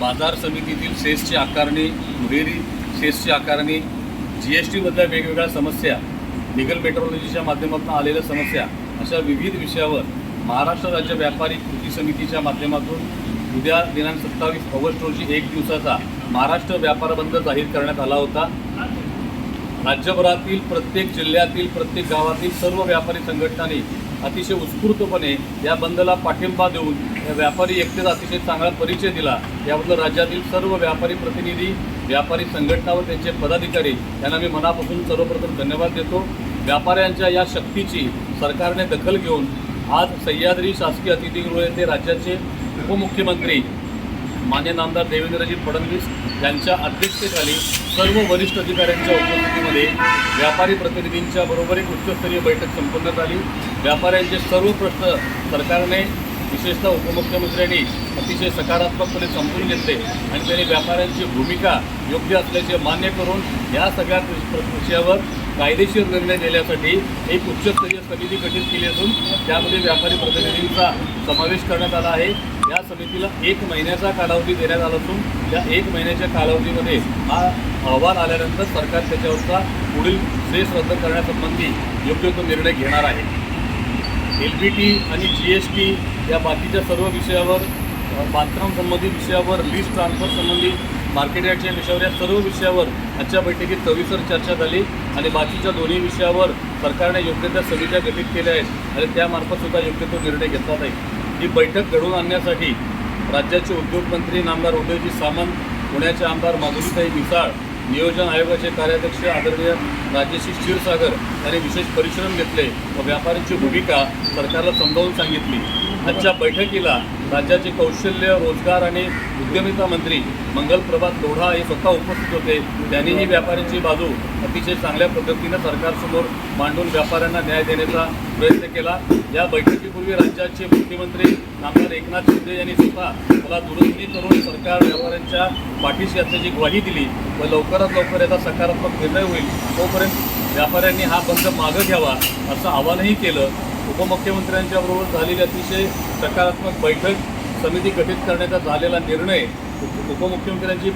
बाजार समितीतील सेसची आकारणी दुहेरी सेसची आकारणी जी एस टीमधल्या वेगवेगळ्या समस्या लिगल मेट्रोलॉजीच्या माध्यमातून आलेल्या समस्या अशा विविध विषयावर महाराष्ट्र राज्य व्यापारी कृती समितीच्या माध्यमातून उद्या दिनांक सत्तावीस ऑगस्ट रोजी एक दिवसाचा महाराष्ट्र व्यापार बंद जाहीर करण्यात आला होता. राज्यभरातील प्रत्येक जिल्ह्यातील प्रत्येक गावातील सर्व व्यापारी संघटनांनी अतिशय उत्स्फूर्तपणे या बंदला पाठिंबा देऊन या व्यापारी एकटेच अतिशय चांगला परिचय दिला. याबद्दल राज्यातील सर्व व्यापारी प्रतिनिधी व्यापारी संघटना व त्यांचे पदाधिकारी यांना मी मनापासून सर्वप्रथम धन्यवाद देतो. व्यापाऱ्यांच्या या शक्तीची सरकारने दखल घेऊन आज सह्याद्री शासकीय अतिथीगृह येथे राज्याचे उपमुख्यमंत्री मान्य नामदार देवेंद्रजी फडणवीस यांच्या अध्यक्षतेखाली सर्व वरिष्ठ अधिकाऱ्यांच्या उपस्थितीमध्ये व्यापारी प्रतिनिधींच्या बरोबर एक उच्चस्तरीय बैठक संपन्न झाली. व्यापाऱ्यांचे सर्व प्रश्न सरकारने विशेषतः उपमुख्यमंत्र्यांनी अतिशय सकारात्मकपणे समजून घेतले आणि त्यांनी व्यापाऱ्यांची भूमिका योग्य असल्याचे मान्य करून या सगळ्या विषयावर कायदेशीर निर्णय देण्यासाठी एक उच्चस्तरीय समिती गठीत केली असून त्यामध्ये व्यापारी प्रतिनिधींचा समावेश करण्यात आला आहे. या समितीला एक महिन्याचा कालावधी देण्यात आला असून या एक महिन्याच्या कालावधीमध्ये हा अहवाल आल्यानंतर सरकार त्याच्यावरचा पुढील सेस रद्द करण्यासंबंधी योग्य तो निर्णय घेणार आहे. एल बी टी आणि जी एस टी या बाकीच्या सर्व विषयावर अ, बांधकाम संबंधित विषयावर लीज ट्रान्सफर संबंधी मार्केट यार्डच्या विषयावर या सर्व विषयावर आजच्या बैठकीत सविस्तर चर्चा झाली आणि बाकीच्या दोन्ही विषयावर सरकारने योग्य त्या समित्या गठीत केल्या आहेत आणि त्यामार्फत सुद्धा योग्य तो निर्णय घेतला जाईल. ही बैठक घडवून आणण्यासाठी राज्याचे उद्योगमंत्री नामदार उदयजी सामंत पुण्याचे आमदार माधुरीताई मिसाळ नियोजन आयोगाचे कार्याध्यक्ष आदरणीय राजेशी क्षीरसागर यांनी विशेष परिश्रम घेतले व व्यापाऱ्यांची भूमिका सरकारला समजावून सांगितली. आजच्या बैठकीला राज्याचे कौशल्य रोजगार आणि उद्यमिता मंत्री मंगल प्रभात लोढा हे स्वतः उपस्थित होते. त्यांनीही व्यापाऱ्यांची बाजू अतिशय चांगल्या पद्धतीनं सरकारसमोर मांडून व्यापाऱ्यांना न्याय देण्याचा प्रयत्न केला. या बैठकीपूर्वी राज्याचे मुख्यमंत्री नामदार एकनाथ शिंदे यांनी स्वतः मला दुरुस्ती करून सरकार व्यापाऱ्यांच्या पाठीशी असल्याची ग्वाही दिली व लवकरात लवकर याचा सकारात्मक निर्णय होईल तोपर्यंत व्यापाऱ्यांनी हा बंद मागं घ्यावा असं आवाहनही केलं. उपमुख्यमंत्र्यांच्या बरोबर झालेली अतिशय सकारात्मक बैठक समिती गठीत करण्याचा झालेला निर्णय उपमुख्यमंत्र्यांची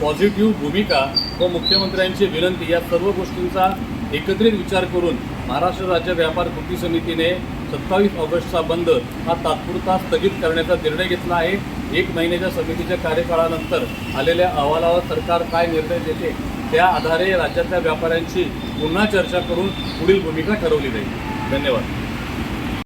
पॉझिटिव्ह भूमिका व मुख्यमंत्र्यांची विनंती या सर्व गोष्टींचा एकत्रित विचार करून महाराष्ट्र राज्य व्यापार कृती समितीने सत्तावीस ऑगस्टचा बंद हा तात्पुरता स्थगित करण्याचा निर्णय घेतला आहे. एक महिन्याच्या समितीच्या कार्यकाळानंतर आलेल्या अहवालावर सरकार काय निर्णय देते त्या आधारे राज्यातल्या व्यापाऱ्यांशी पुन्हा चर्चा करून पुढील भूमिका ठरवली जाईल. धन्यवाद.